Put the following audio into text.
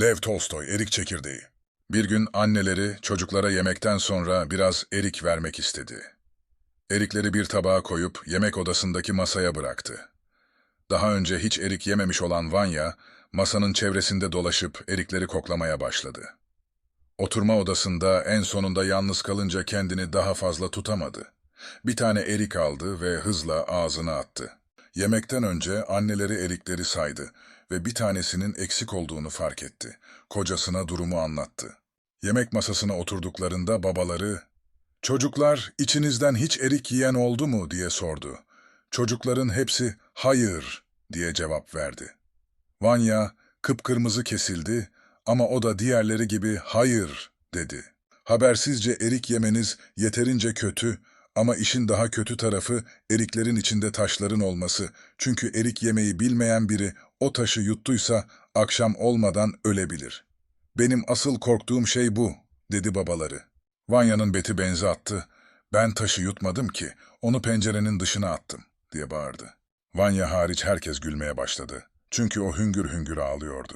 Lev Tolstoy, erik çekirdeği. Bir gün anneleri çocuklara yemekten sonra biraz erik vermek istedi. Erikleri bir tabağa koyup yemek odasındaki masaya bıraktı. Daha önce hiç erik yememiş olan Vanya, masanın çevresinde dolaşıp erikleri koklamaya başladı. Oturma odasında en sonunda yalnız kalınca kendini daha fazla tutamadı. Bir tane erik aldı ve hızla ağzına attı. Yemekten önce anneleri erikleri saydı ve bir tanesinin eksik olduğunu fark etti. Kocasına durumu anlattı. Yemek masasına oturduklarında babaları, ''Çocuklar, içinizden hiç erik yiyen oldu mu?'' diye sordu. Çocukların hepsi ''Hayır'' diye cevap verdi. Vanya kıpkırmızı kesildi ama o da diğerleri gibi ''Hayır'' dedi. Habersizce erik yemeniz yeterince kötü ama işin daha kötü tarafı eriklerin içinde taşların olması. Çünkü erik yemeyi bilmeyen biri o taşı yuttuysa akşam olmadan ölebilir. Benim asıl korktuğum şey bu, dedi babaları. Vanya'nın beti benzi attı. Ben taşı yutmadım ki, onu pencerenin dışına attım, diye bağırdı. Vanya hariç herkes gülmeye başladı. Çünkü o hüngür hüngür ağlıyordu.